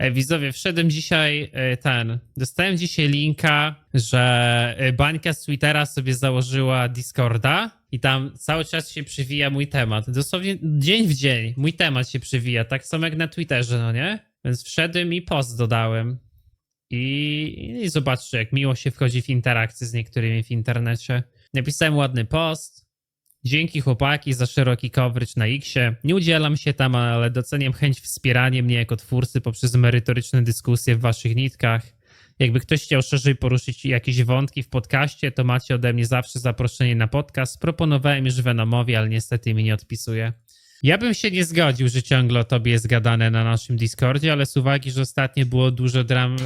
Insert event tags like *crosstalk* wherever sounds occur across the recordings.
E, widzowie, wszedłem dzisiaj e, ten. Dostałem dzisiaj linka, że e, bańka z Twittera sobie założyła Discorda i tam cały czas się przywija mój temat. Dosłownie dzień w dzień mój temat się przywija, tak samo jak na Twitterze, no nie? Więc wszedłem i post dodałem. I, I zobaczcie, jak miło się wchodzi w interakcję z niektórymi w internecie. Napisałem ładny post. Dzięki chłopaki za szeroki coverage na Xie. Nie udzielam się tam, ale doceniam chęć wspierania mnie jako twórcy poprzez merytoryczne dyskusje w waszych nitkach. Jakby ktoś chciał szerzej poruszyć jakieś wątki w podcaście, to macie ode mnie zawsze zaproszenie na podcast. Proponowałem już Venomowi, ale niestety mi nie odpisuje. Ja bym się nie zgodził, że ciągle o tobie jest gadane na naszym Discordzie, ale z uwagi, że ostatnio było dużo dram,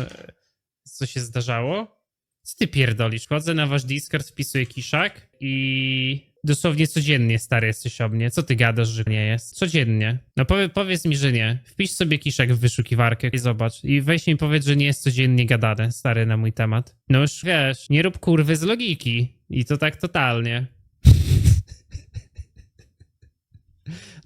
co się zdarzało? Co ty pierdolisz? Chodzę na wasz Discord, wpisuję kiszak i dosłownie codziennie stary jesteś o mnie. Co ty gadasz, że nie jest? Codziennie. No powie, powiedz mi, że nie. Wpisz sobie kiszak w wyszukiwarkę i zobacz. I weź mi powiedz, że nie jest codziennie gadane, stary, na mój temat. No już wiesz, nie rób kurwy z logiki. I to tak totalnie.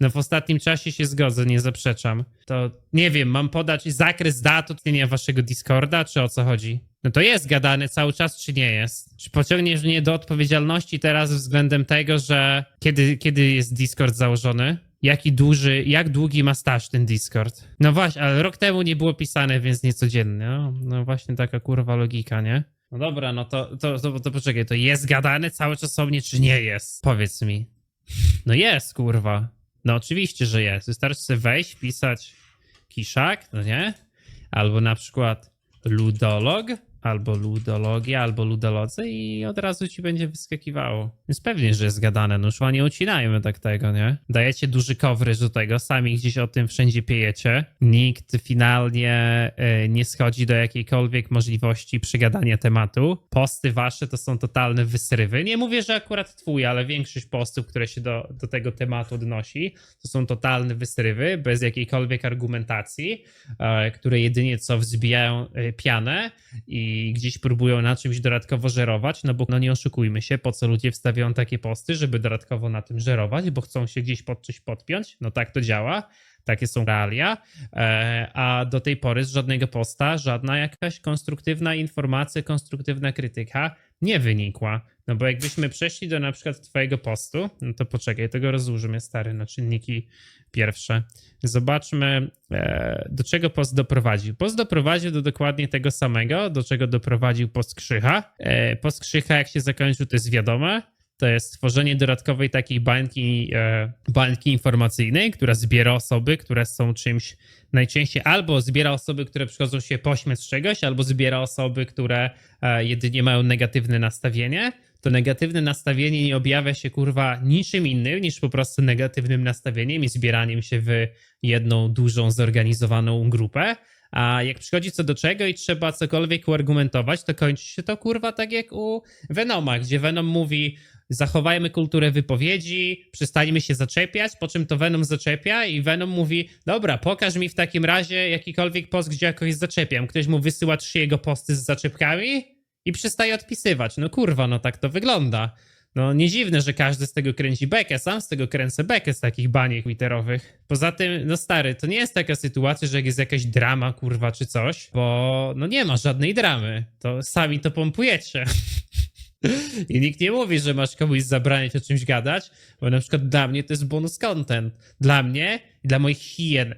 No w ostatnim czasie się zgodzę, nie zaprzeczam. To nie wiem, mam podać zakres dat istnienia waszego Discorda, czy o co chodzi? No to jest gadane cały czas, czy nie jest? Czy pociągniesz mnie do odpowiedzialności teraz względem tego, że kiedy, kiedy jest Discord założony? Jaki duży, jak długi ma staż ten Discord? No właśnie, ale rok temu nie było pisane, więc niecodziennie. No, no właśnie taka kurwa logika, nie? No dobra, no to, to, to, to poczekaj, to jest gadane cały czas o mnie, czy nie jest? Powiedz mi. No jest, kurwa. No oczywiście, że jest. Wystarczy sobie wejść, pisać kiszak, no nie? Albo na przykład ludolog, albo ludologia, albo ludolodzy i od razu ci będzie wyskakiwało. Więc pewnie, że jest gadane, no już nie ucinajmy tak tego, nie? Dajecie duży coverage do tego, sami gdzieś o tym wszędzie piejecie. Nikt finalnie e, nie schodzi do jakiejkolwiek możliwości przygadania tematu. Posty wasze to są totalne wysrywy. Nie mówię, że akurat twój, ale większość postów, które się do, do tego tematu odnosi, to są totalne wysrywy, bez jakiejkolwiek argumentacji, e, które jedynie co wzbijają e, pianę i gdzieś próbują na czymś dodatkowo żerować, no bo no nie oszukujmy się, po co ludzie wstawiają takie posty, żeby dodatkowo na tym żerować, bo chcą się gdzieś pod coś podpiąć, no tak to działa, takie są realia, e, a do tej pory z żadnego posta żadna jakaś konstruktywna informacja, konstruktywna krytyka nie wynikła. No bo jakbyśmy przeszli do na przykład twojego postu, no to poczekaj, tego rozłożymy stary na czynniki pierwsze. Zobaczmy, e, do czego post doprowadził. Post doprowadził do dokładnie tego samego, do czego doprowadził post Krzycha. E, post Krzycha, jak się zakończył, to jest wiadome. To jest stworzenie dodatkowej takiej bańki, e, bańki informacyjnej, która zbiera osoby, które są czymś najczęściej albo zbiera osoby, które przychodzą się pośmiać z czegoś, albo zbiera osoby, które jedynie mają negatywne nastawienie. To negatywne nastawienie nie objawia się kurwa niczym innym niż po prostu negatywnym nastawieniem i zbieraniem się w jedną dużą zorganizowaną grupę. A jak przychodzi co do czego i trzeba cokolwiek uargumentować, to kończy się to kurwa tak jak u Venoma, gdzie Venom mówi zachowajmy kulturę wypowiedzi, przestańmy się zaczepiać, po czym to Venom zaczepia i Venom mówi, dobra, pokaż mi w takim razie jakikolwiek post, gdzie jakoś zaczepiam. Ktoś mu wysyła trzy jego posty z zaczepkami i przestaje odpisywać. No kurwa, no tak to wygląda. No nie dziwne, że każdy z tego kręci bekę, sam z tego kręcę bekę z takich baniek twitterowych. Poza tym, no stary, to nie jest taka sytuacja, że jak jest jakaś drama, kurwa, czy coś, bo no nie ma żadnej dramy. To sami to pompujecie. *laughs* I nikt nie mówi, że masz komuś zabraniać o czymś gadać, bo na przykład dla mnie to jest bonus content. Dla mnie i dla moich hien.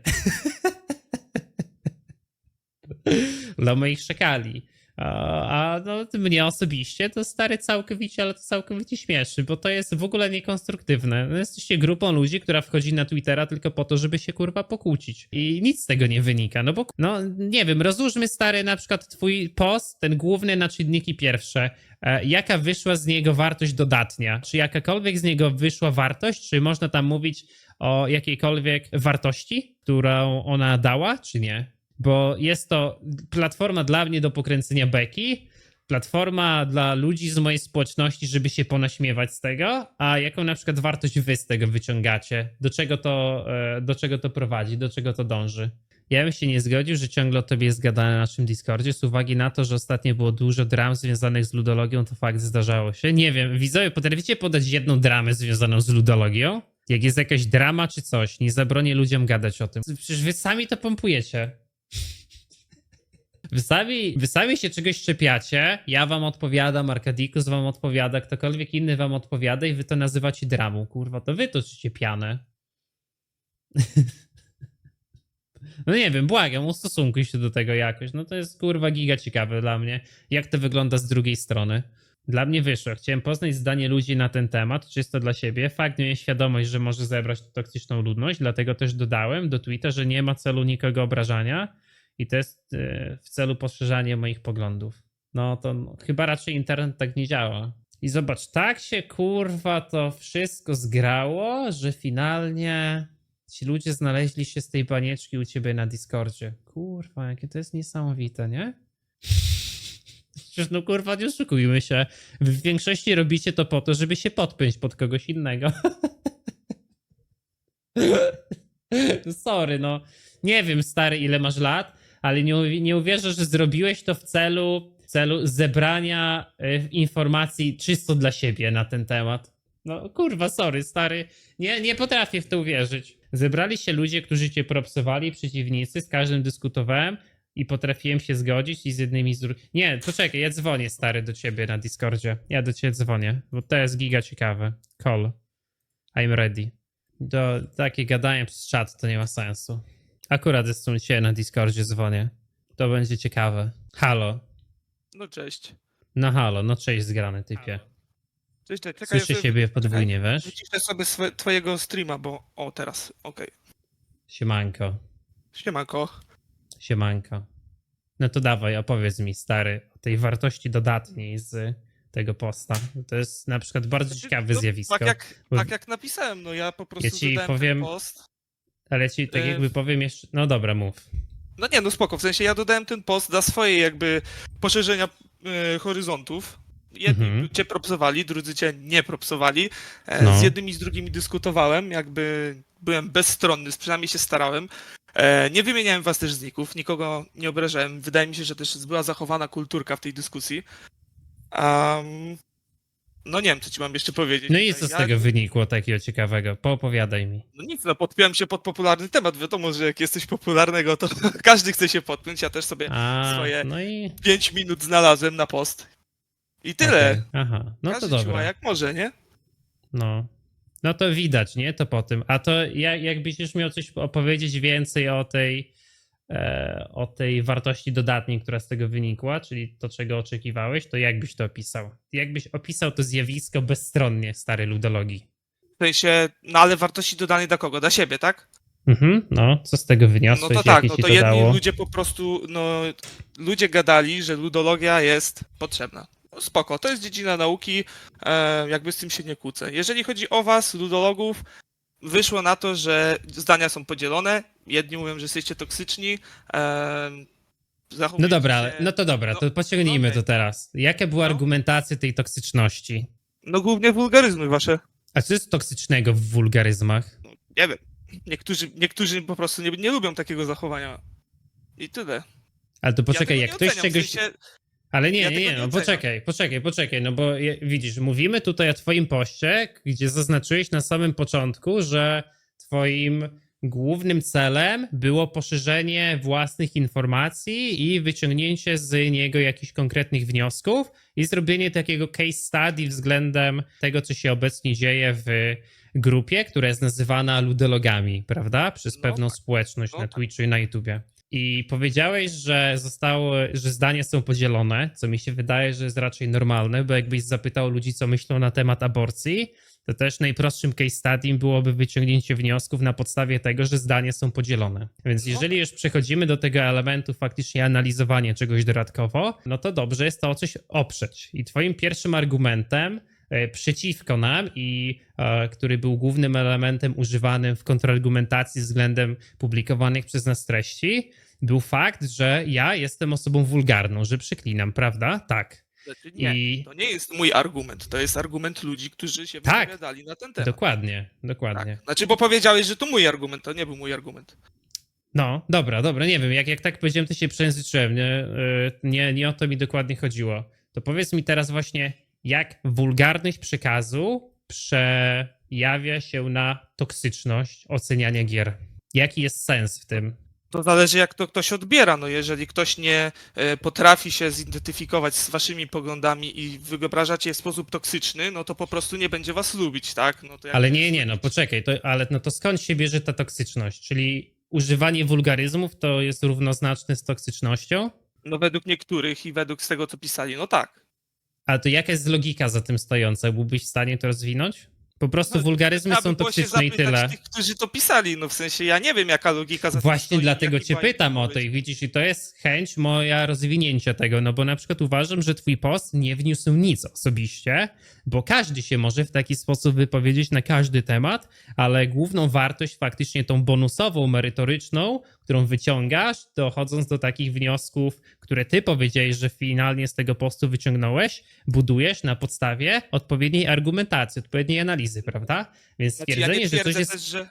*laughs* dla moich szakali. A, no, mnie osobiście to stary całkowicie, ale to całkowicie śmieszy, bo to jest w ogóle niekonstruktywne. No, jesteście grupą ludzi, która wchodzi na Twittera tylko po to, żeby się kurwa pokłócić. I nic z tego nie wynika, no bo, no nie wiem, rozłóżmy stary na przykład twój post, ten główny na czynniki pierwsze. E, jaka wyszła z niego wartość dodatnia? Czy jakakolwiek z niego wyszła wartość? Czy można tam mówić o jakiejkolwiek wartości, którą ona dała, czy nie? Bo jest to platforma dla mnie do pokręcenia beki, platforma dla ludzi z mojej społeczności, żeby się ponaśmiewać z tego, a jaką na przykład wartość wy z tego wyciągacie? Do czego to, e, do czego to prowadzi? Do czego to dąży? Ja bym się nie zgodził, że ciągle o tobie jest gadane na naszym Discordzie, z uwagi na to, że ostatnio było dużo dram związanych z ludologią, to fakt zdarzało się. Nie wiem, widzowie, potraficie podać jedną dramę związaną z ludologią? Jak jest jakaś drama czy coś, nie zabronię ludziom gadać o tym. Przecież wy sami to pompujecie. Wy sami, wy sami się czegoś czepiacie, ja wam odpowiadam, Arkadikus wam odpowiada, ktokolwiek inny wam odpowiada i wy to nazywacie dramą. Kurwa, to wy toczycie pianę. *laughs* No nie wiem, błagam, ustosunkuj się do tego jakoś. No to jest kurwa giga ciekawe dla mnie, jak to wygląda z drugiej strony. Dla mnie wyszło. Chciałem poznać zdanie ludzi na ten temat, czysto dla siebie. Fakt, miałem świadomość, że może zebrać toksyczną ludność, dlatego też dodałem do tweeta, że nie ma celu nikogo obrażania i to jest e, w celu poszerzania moich poglądów. No to chyba raczej internet tak nie działa. I zobacz, tak się kurwa to wszystko zgrało, że finalnie ci ludzie znaleźli się z tej banieczki u ciebie na Discordzie. Kurwa, jakie to jest niesamowite, nie? Przecież no kurwa, nie oszukujmy się. W większości robicie to po to, żeby się podpiąć pod kogoś innego. *laughs* Sorry, no. Nie wiem, stary, ile masz lat, ale nie, nie uwierzę, że zrobiłeś to w celu, w celu zebrania y, informacji czysto dla siebie na ten temat. No kurwa, sorry, stary. Nie, nie potrafię w to uwierzyć. Zebrali się ludzie, którzy cię propsowali, przeciwnicy, z każdym dyskutowałem i potrafiłem się zgodzić i z jednymi z drugimi. Nie, poczekaj, ja dzwonię stary do ciebie na Discordzie. Ja do ciebie dzwonię, bo to jest giga ciekawe. Call. I'm ready. Do, takie gadanie przez czat to nie ma sensu. Akurat jestem ciebie na Discordzie dzwonię. To będzie ciekawe. Halo. No cześć. No halo, no cześć zgrany typie. Cześć, cześć. Czekaj, Słyszę ja sobie siebie podwójnie, wiesz? Wyciszę sobie swe, twojego streama, bo... O, teraz. Okej. Siemanko. Siemanko. Siemanko. No to dawaj, opowiedz mi, stary, o tej wartości dodatniej z tego posta. To jest na przykład bardzo Znaczy, ciekawe no, zjawisko. Tak jak, tak jak napisałem, no ja po prostu Ja ci powiem- ten post. Ale ci tak e, jakby powiem jeszcze... No dobra, mów. No nie, no spoko, w sensie ja dodałem ten post dla swojej jakby poszerzenia e, horyzontów. Jedni Mhm. cię propsowali, drudzy cię nie propsowali. E, No. Z jednymi i z drugimi dyskutowałem, jakby byłem bezstronny, przynajmniej się starałem. E, Nie wymieniałem was też z ników, nikogo nie obrażałem. Wydaje mi się, że też była zachowana kulturka w tej dyskusji. Um, no nie wiem, co ci mam jeszcze powiedzieć. No i co z Ja- tego wynikło takiego ciekawego? Poopowiadaj mi. No nic, no podpiąłem się pod popularny temat. Wiadomo, że jak jesteś popularnego, to *laughs* każdy chce się podpiąć. Ja też sobie A, swoje- no i... 5 minut znalazłem na post. I tyle. Okej, Aha, no to Każdy działa dobra. jak może, nie? No. No to widać, nie? To po tym. A to ja, jakbyś już miał coś opowiedzieć więcej o tej, o tej wartości dodatniej, która z tego wynikła, czyli to, czego oczekiwałeś, to jak byś to opisał? Jakbyś opisał to zjawisko bezstronnie, stary ludologii? W sensie, no ale wartości dodanej dla kogo? Dla siebie, tak? Mhm, no, co z tego No wyniosłeś? to tak, no to jedni dało? ludzie po prostu, no ludzie gadali, że ludologia jest potrzebna. No spoko, to jest dziedzina nauki, e, jakby z tym się nie kłócę. Jeżeli chodzi o was, ludologów, wyszło na to, że zdania są podzielone. Jedni mówią, że jesteście toksyczni. No dobra, się- no to dobra, no, to pociągnijmy okej. to teraz. Jaka była No. argumentacja tej toksyczności? No głównie wulgaryzmy wasze. A co jest toksycznego w wulgaryzmach? Nie wiem. Niektórzy, niektórzy po prostu nie, nie lubią takiego zachowania. I tyle. Ale to poczekaj, ja jak ktoś oceniam, czegoś... W sensie, Ale nie, Ja nie, tego nie, nie no oceniam. poczekaj, poczekaj, poczekaj, no bo je- widzisz, mówimy tutaj o twoim poście, gdzie zaznaczyłeś na samym początku, że twoim głównym celem było poszerzenie własnych informacji i wyciągnięcie z niego jakichś konkretnych wniosków i zrobienie takiego case study względem tego, co się obecnie dzieje w grupie, która jest nazywana ludologami, prawda? Przez No pewną tak. społeczność No na tak. Twitchu i na YouTubie. I powiedziałeś, że zostały, że zdania są podzielone, co mi się wydaje, że jest raczej normalne, bo jakbyś zapytał ludzi, co myślą na temat aborcji, to też najprostszym case study byłoby wyciągnięcie wniosków na podstawie tego, że zdania są podzielone. Więc No jeżeli już przechodzimy do tego elementu faktycznie analizowania czegoś dodatkowo, no to dobrze jest to o coś oprzeć. I twoim pierwszym argumentem przeciwko nam i e, który był głównym elementem używanym w kontrargumentacji względem publikowanych przez nas treści, był fakt, że ja jestem osobą wulgarną, że przeklinam, prawda? Tak. Znaczy nie, I- to nie jest mój argument. To jest argument ludzi, którzy się Tak. wypowiadali na ten temat. Dokładnie, dokładnie. Tak. Znaczy, bo powiedziałeś, że to mój argument, to nie był mój argument. No, dobra, dobra, nie wiem, jak, jak tak powiedziałem, to się przejęzyczyłem, nie, Yy, nie, nie o to mi dokładnie chodziło. To powiedz mi teraz właśnie, jak wulgarność przekazu przejawia się na toksyczność oceniania gier? Jaki jest sens w tym? To zależy, jak to ktoś odbiera. No, jeżeli ktoś nie e, potrafi się zidentyfikować z waszymi poglądami i wyobrażacie je w sposób toksyczny, no to po prostu nie będzie was lubić, tak? No Ale nie, nie, no poczekaj, to, ale no to skąd się bierze ta toksyczność? Czyli używanie wulgaryzmów to jest równoznaczne z toksycznością? No według niektórych i według z tego, co pisali, no tak. Ale to jaka jest logika za tym stojąca? Byłbyś w stanie to rozwinąć? Po prostu No, wulgaryzmy są toksyczne i tyle. tych, którzy to pisali, no w sensie ja nie wiem, jaka logika za tym Właśnie stoi, dlatego cię pytam o to i widzisz, i to jest chęć moja rozwinięcia tego, no bo na przykład uważam, że twój post nie wniósł nic osobiście, bo każdy się może w taki sposób wypowiedzieć na każdy temat, ale główną wartość faktycznie tą bonusową, merytoryczną, którą wyciągasz, dochodząc do takich wniosków, które ty powiedziałeś, że finalnie z tego postu wyciągnąłeś, budujesz na podstawie odpowiedniej argumentacji, odpowiedniej analizy, prawda? Więc Znaczy, ja nie stwierdzenie, że coś jest... też, że...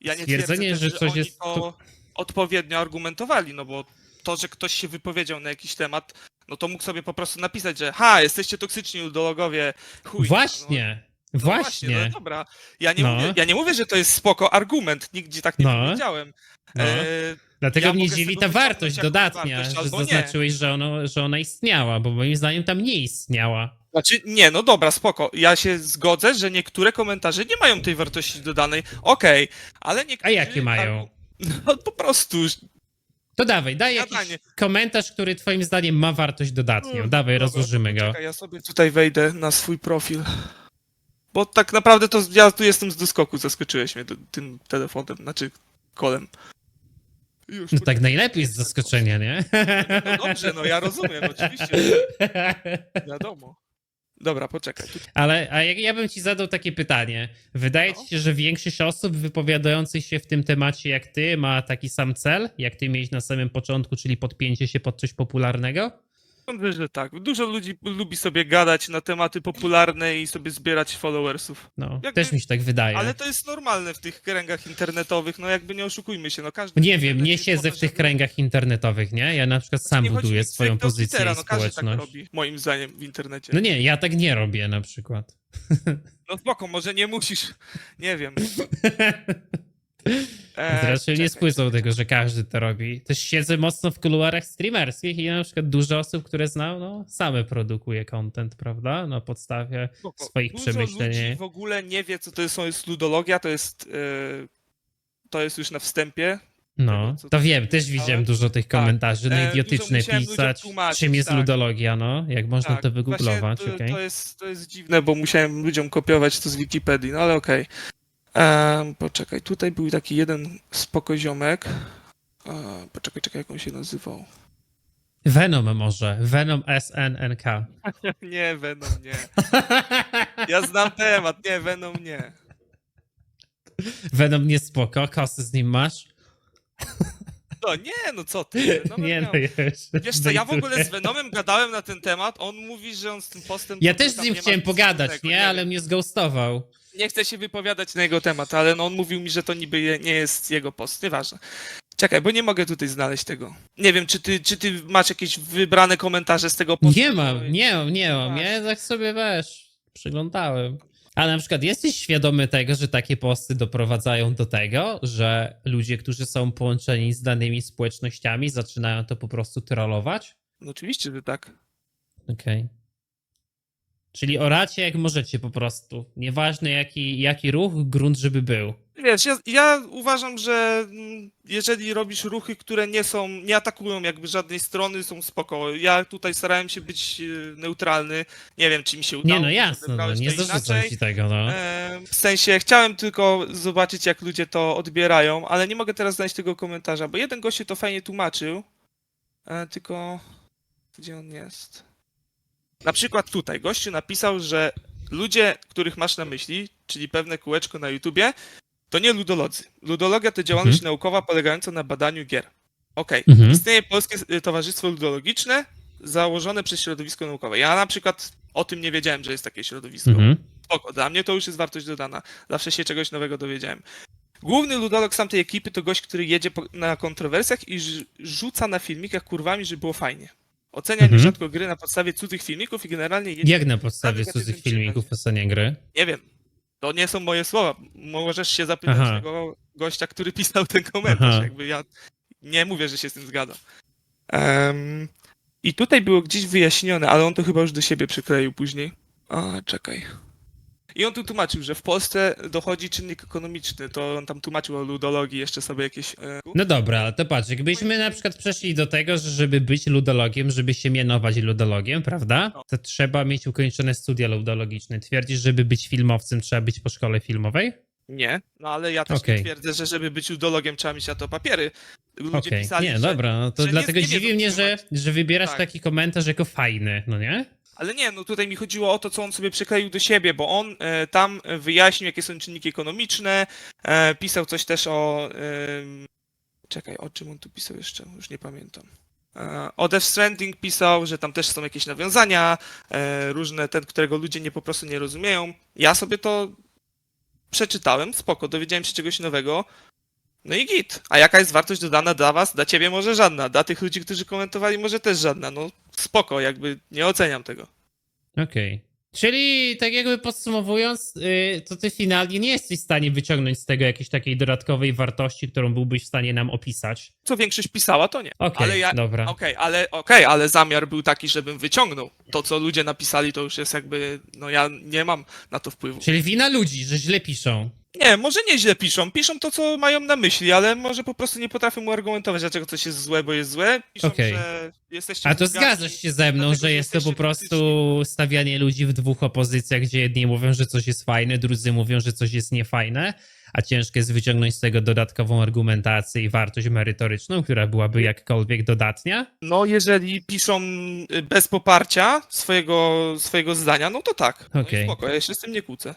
Ja nie Stwierdzenie, też, że coś oni jest to odpowiednio argumentowali, no bo to, że ktoś się wypowiedział na jakiś temat, no to mógł sobie po prostu napisać, że ha, jesteście toksyczni ludologowie, chuj. No, Właśnie, no, właśnie. No dobra, ja nie, No. mówię, ja nie mówię, że to jest spoko argument, nigdzie tak nie No. powiedziałem. No. E, Dlatego Ja mnie dziwi ta wartość dodatnia, wartość że nie. zaznaczyłeś, że, ono, że ona istniała, bo moim zdaniem tam nie istniała. Znaczy, nie, no dobra, spoko. Ja się zgodzę, że niektóre komentarze nie mają tej wartości dodanej, okej, ale A niektórzy... jakie mają? *laughs* No po prostu, To dawaj, daj jakiś komentarz, który twoim zdaniem ma wartość dodatnią. Mm, Dawaj, dobra, rozłożymy go. Czekaj, ja sobie tutaj wejdę na swój profil. Bo tak naprawdę to ja tu jestem z doskoku, zaskoczyłeś mnie tym telefonem, znaczy kolem. Już, No tak najlepiej z zaskoczenia, nie? No dobrze, no ja rozumiem, oczywiście, wiadomo. Dobra, poczekaj. Ale a ja bym ci zadał takie pytanie. Wydaje No. ci się, że większość osób wypowiadających się w tym temacie jak ty ma taki sam cel, jak ty miałeś na samym początku, czyli podpięcie się pod coś popularnego? Sądzę, że tak. Dużo ludzi lubi sobie gadać na tematy popularne i sobie zbierać followersów. No, Jakby- też mi się tak wydaje. Ale to jest normalne w tych kręgach internetowych, no jakby nie oszukujmy się, no każdy... Nie wiem, nie siedzę w tych kręgach internetowych, nie? Ja na przykład sam buduję swoją pozycję Twittera, i no każdy tak społeczność. robi, moim zdaniem, w internecie. No nie, ja tak nie robię na przykład. No spoko, może nie musisz, nie wiem. *laughs* E, Raczej nie spłycą tego, że każdy to robi. Też siedzę mocno w kuluarach streamerskich i na przykład dużo osób, które znam, no same produkuje content, prawda? Na podstawie Spoko. swoich Dużo przemyśleń. ludzi w ogóle nie wie, co to jest, jest ludologia, to jest, e, to jest już na wstępie. No, co to wiem, też widziałem dużo tych Tak. komentarzy, no E, idiotyczne pisać, czym jest tak. ludologia, no, jak można Tak, to wygooglować, właśnie okej. to, to, jest, to jest dziwne, bo musiałem ludziom kopiować to z Wikipedii, no ale okej. Em, Poczekaj, tutaj był taki jeden spokoziomek. E, Poczekaj, czekaj, jak on się nazywał. Venom może, Venom SNNK. *laughs* Nie, Venom, nie. *laughs* Ja znam temat, nie, Venom, nie. Venom nie spoko, kosy z nim masz? No nie, no co ty. *laughs* Venomem nie, miał- no już. Wiesz co, ja w ogóle z Venomem gadałem na ten temat, on mówi, że on z tym postem... Ja też z nim nie chciałem pogadać, wspólnego, nie? wiem. Ale mnie zghostował. Nie chcę się wypowiadać na jego temat, ale no on mówił mi, że to niby je- nie jest jego post. Nieważne. Czekaj, bo nie mogę tutaj znaleźć tego. Nie wiem, czy ty, czy ty masz jakieś wybrane komentarze z tego postu? Nie mam, nie mam, nie mam. Ja tak sobie wiesz, przyglądałem. A na przykład jesteś świadomy tego, że takie posty doprowadzają do tego, że ludzie, którzy są połączeni z danymi społecznościami, zaczynają to po prostu trollować? No oczywiście, że tak. Okej. Czyli oracie jak możecie po prostu. Nieważne jaki, jaki ruch, grunt, żeby był. Wiesz, ja, ja uważam, że mm, jeżeli robisz ruchy, które nie są, nie atakują jakby żadnej strony, są spoko. Ja tutaj starałem się być e, neutralny. Nie wiem, czy mi się udało. Nie, no jasne, no, nie zarzucam ci tego, no. E, W sensie, chciałem tylko zobaczyć, jak ludzie to odbierają, ale nie mogę teraz znaleźć tego komentarza, bo jeden gościu to fajnie tłumaczył, e, tylko gdzie on jest? Na przykład tutaj gościu napisał, że ludzie, których masz na myśli, czyli pewne kółeczko na YouTubie, to nie ludolodzy. Ludologia to działalność naukowa polegająca na badaniu gier. Okej, Mhm. istnieje Polskie y, Towarzystwo Ludologiczne założone przez środowisko naukowe. Ja na przykład o tym nie wiedziałem, że jest takie środowisko Mhm. spoko, dla mnie to już jest wartość dodana. Zawsze się czegoś nowego dowiedziałem. Główny ludolog z tamtej ekipy to gość, który jedzie na kontrowersjach i rz- rzuca na filmikach kurwami, żeby było fajnie. Ocenia Mhm. nierzadko gry na podstawie cudzych filmików i generalnie. Jak na podstawie cudzych filmików ocenia gry? Nie wiem, to nie są moje słowa. Możesz się zapytać Aha. tego gościa, który pisał ten komentarz. Aha. Jakby ja, nie mówię, że się z tym zgadzam. Em, I tutaj było gdzieś wyjaśnione, ale on to chyba już do siebie przykleił później. A, czekaj. I on tu tłumaczył, że w Polsce dochodzi czynnik ekonomiczny, to on tam tłumaczył o ludologii jeszcze sobie jakieś... E, No dobra, ale to patrz, jakbyśmy na przykład przeszli do tego, że żeby być ludologiem, żeby się mianować ludologiem, prawda? No. To trzeba mieć ukończone studia ludologiczne. Twierdzisz, żeby być filmowcem, trzeba być po szkole filmowej? Nie, no ale ja też Okej. nie twierdzę, że żeby być ludologiem trzeba mieć na to papiery. Ludzie Okej, pisali, nie, że... dobra, no to dlatego nie dziwi mnie, że, że wybierasz Tak. taki komentarz jako fajny, no nie? Ale nie, no tutaj mi chodziło o to, co on sobie przykleił do siebie, bo on e, tam wyjaśnił, jakie są czynniki ekonomiczne, e, pisał coś też o... czekaj, o czym on tu pisał jeszcze? Już nie pamiętam. E, o Death Stranding pisał, że tam też są jakieś nawiązania, różne, ten, którego ludzie nie po prostu nie rozumieją. Ja sobie to przeczytałem, spoko, dowiedziałem się czegoś nowego. No i git. A jaka jest wartość dodana dla was? Dla ciebie może żadna, dla tych ludzi, którzy komentowali może też żadna. No spoko, jakby nie oceniam tego. Okej. Czyli tak jakby podsumowując, yy, to ty finalnie nie jesteś w stanie wyciągnąć z tego jakiejś takiej dodatkowej wartości, którą byłbyś w stanie nam opisać. Co większość pisała, to nie. Okej, ale ja, dobra. Okej, ale okej, ale zamiar był taki, żebym wyciągnął. To, co ludzie napisali, to już jest jakby, no ja nie mam na to wpływu. Czyli wina ludzi, że źle piszą. Nie, może nie źle piszą, piszą to, co mają na myśli, ale może po prostu nie potrafią uargumentować, dlaczego coś jest złe, bo jest złe. Piszą, Okej. że jesteście A to zgadzasz się ze mną, dlatego, że jest to po jesteście prostu stawianie ludzi w dwóch opozycjach, gdzie jedni mówią, że coś jest fajne, drudzy mówią, że coś jest niefajne, a ciężko jest wyciągnąć z tego dodatkową argumentację i wartość merytoryczną, która byłaby jakkolwiek dodatnia? No, jeżeli piszą y, bez poparcia swojego, swojego zdania, no to tak. No Okej. spoko, ja się z tym nie kłócę.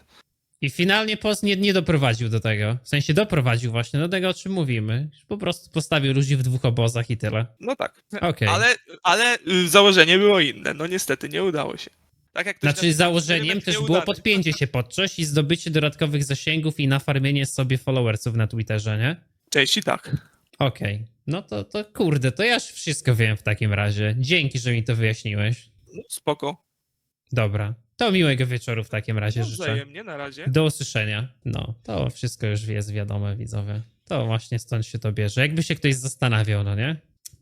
I finalnie post nie, nie doprowadził do tego. W sensie doprowadził właśnie do tego, o czym mówimy. Po prostu postawił ludzi w dwóch obozach i tyle. No tak. Okej. Ale, ale y, założenie było inne. No niestety nie udało się. Tak jak Znaczy na- założeniem też było podpięcie się pod coś i zdobycie dodatkowych zasięgów i nafarmienie sobie followersów na Twitterze, nie? Części tak. Okej. No to, to kurde, to ja już wszystko wiem w takim razie. Dzięki, że mi to wyjaśniłeś. No, spoko. Dobra. To miłego wieczoru w takim razie No, życzę. wzajemnie, na razie. Do usłyszenia. No, to wszystko już jest wiadome, widzowie. To właśnie stąd się to bierze. Jakby się ktoś zastanawiał, no nie?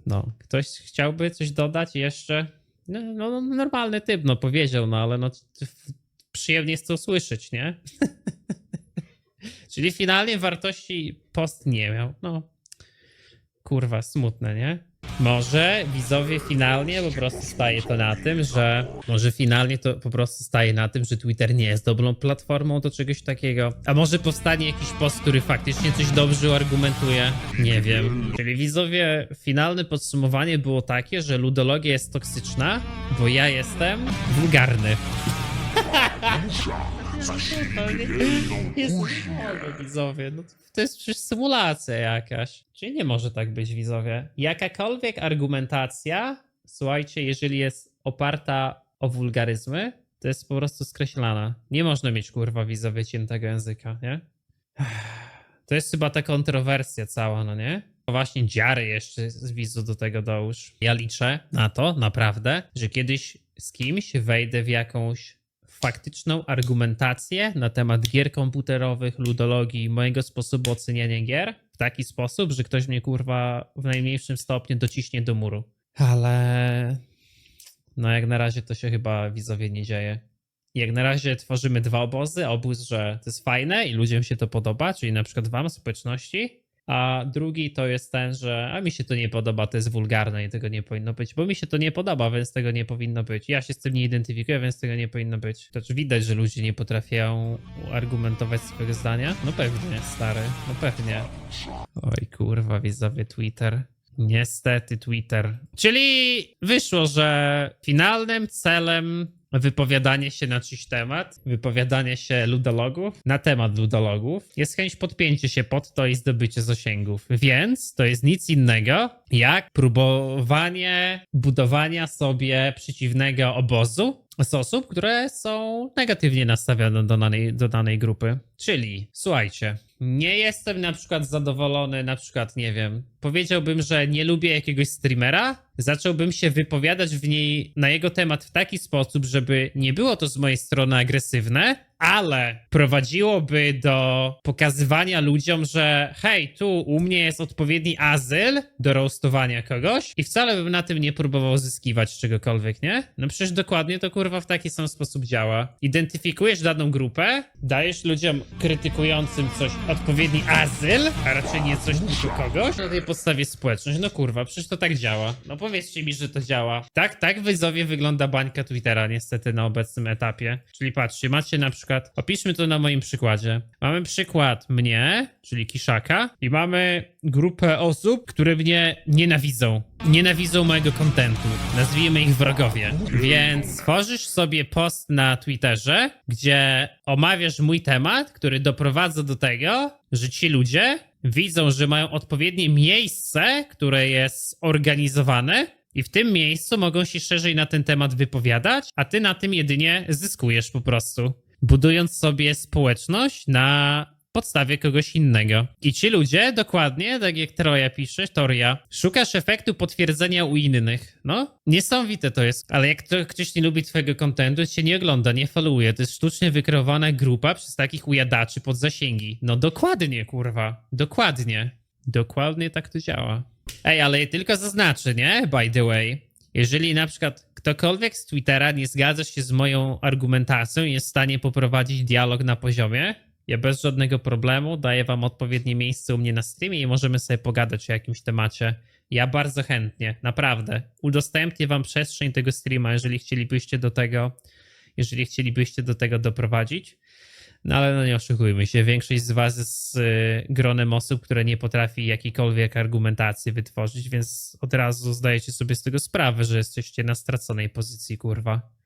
No, ktoś chciałby coś dodać jeszcze? No, no no, normalny typ, no powiedział, no ale no przyjemnie jest to usłyszeć, nie? *laughs* Czyli finalnie wartości post nie miał. No, kurwa, smutne, nie? Może widzowie finalnie po prostu staje to na tym, że może finalnie to po prostu staje na tym, że Twitter nie jest dobrą platformą do czegoś takiego. A może powstanie jakiś post, który faktycznie coś dobrze argumentuje? Nie wiem. Czyli widzowie, finalne podsumowanie było takie, że ludologia jest toksyczna, bo ja jestem wulgarny. To nie- *laughs* Jest widzowie. No to, jest przecież symulacja jakaś. Czyli nie może tak być, widzowie. Jakakolwiek argumentacja, słuchajcie, jeżeli jest oparta o wulgaryzmy, to jest po prostu skreślana. Nie można mieć kurwa widzowie ciętego języka, nie? *sighs* To jest chyba ta kontrowersja cała, no nie? To Właśnie dziary jeszcze z wizu do tego dołóż. Ja liczę na to, naprawdę, że kiedyś z kimś wejdę w jakąś faktyczną argumentację na temat gier komputerowych, ludologii mojego sposobu oceniania gier w taki sposób, że ktoś mnie kurwa w najmniejszym stopniu dociśnie do muru. Ale no jak na razie to się chyba widzowie nie dzieje. Jak na razie tworzymy dwa obozy. Obóz, że to jest fajne i ludziom się to podoba, czyli na przykład wam, społeczności. A drugi to jest ten, że a mi się to nie podoba, to jest wulgarne i tego nie powinno być, bo mi się to nie podoba, więc tego nie powinno być. Ja się z tym nie identyfikuję, więc tego nie powinno być. Znaczy widać, że ludzie nie potrafią argumentować swojego zdania? No pewnie, stary, no pewnie. Oj kurwa, widzowie Twitter. Niestety Twitter. Czyli wyszło, że finalnym celem wypowiadania się na czyjś temat, wypowiadania się ludologów na temat ludologów jest chęć podpięcia się pod to i zdobycie zasięgów. Więc to jest nic innego jak próbowanie budowania sobie przeciwnego obozu z osób, które są negatywnie nastawione do danej, do danej grupy. Czyli, słuchajcie, nie jestem na przykład zadowolony, na przykład, nie wiem, powiedziałbym, że nie lubię jakiegoś streamera, zacząłbym się wypowiadać w niej na jego temat w taki sposób, żeby nie było to z mojej strony agresywne, ale prowadziłoby do pokazywania ludziom, że hej, tu u mnie jest odpowiedni azyl do roastowania kogoś i wcale bym na tym nie próbował zyskiwać czegokolwiek, nie? No przecież dokładnie to kurwa w taki sam sposób działa. Identyfikujesz daną grupę, dajesz ludziom krytykującym coś odpowiedni azyl, a raczej nie coś tylko kogoś, podstawie społeczność. No kurwa, przecież to tak działa. No powiedzcie mi, że to działa. Tak, tak widzowie wygląda bańka Twittera niestety na obecnym etapie. Czyli patrzcie, macie na przykład, opiszmy to na moim przykładzie. Mamy przykład mnie, czyli Kiszaka i mamy grupę osób, które mnie nienawidzą. Nienawidzą mojego kontentu. Nazwijmy ich wrogowie. Więc tworzysz sobie post na Twitterze, gdzie omawiasz mój temat, który doprowadza do tego, że ci ludzie widzą, że mają odpowiednie miejsce, które jest organizowane i w tym miejscu mogą się szerzej na ten temat wypowiadać, a ty na tym jedynie zyskujesz po prostu, budując sobie społeczność na podstawie kogoś innego. I ci ludzie, dokładnie, tak jak Troja pisze, Toria, szukasz efektu potwierdzenia u innych. No, niesamowite to jest. Ale jak to, ktoś nie lubi twojego kontentu, cię nie ogląda, nie followuje. To jest sztucznie wykreowana grupa przez takich ujadaczy pod zasięgi. No dokładnie, kurwa. Dokładnie. Dokładnie tak to działa. Ej, ale tylko zaznaczę, nie? By the way. Jeżeli na przykład ktokolwiek z Twittera nie zgadza się z moją argumentacją i jest w stanie poprowadzić dialog na poziomie, ja bez żadnego problemu daję wam odpowiednie miejsce u mnie na streamie i możemy sobie pogadać o jakimś temacie. Ja bardzo chętnie, naprawdę. Udostępnię wam przestrzeń tego streama, jeżeli chcielibyście do tego, jeżeli chcielibyście do tego doprowadzić. No ale no nie oszukujmy się, większość z was jest y, gronem osób, które nie potrafi jakiejkolwiek argumentacji wytworzyć, więc od razu zdajecie sobie z tego sprawę, że jesteście na straconej pozycji, kurwa.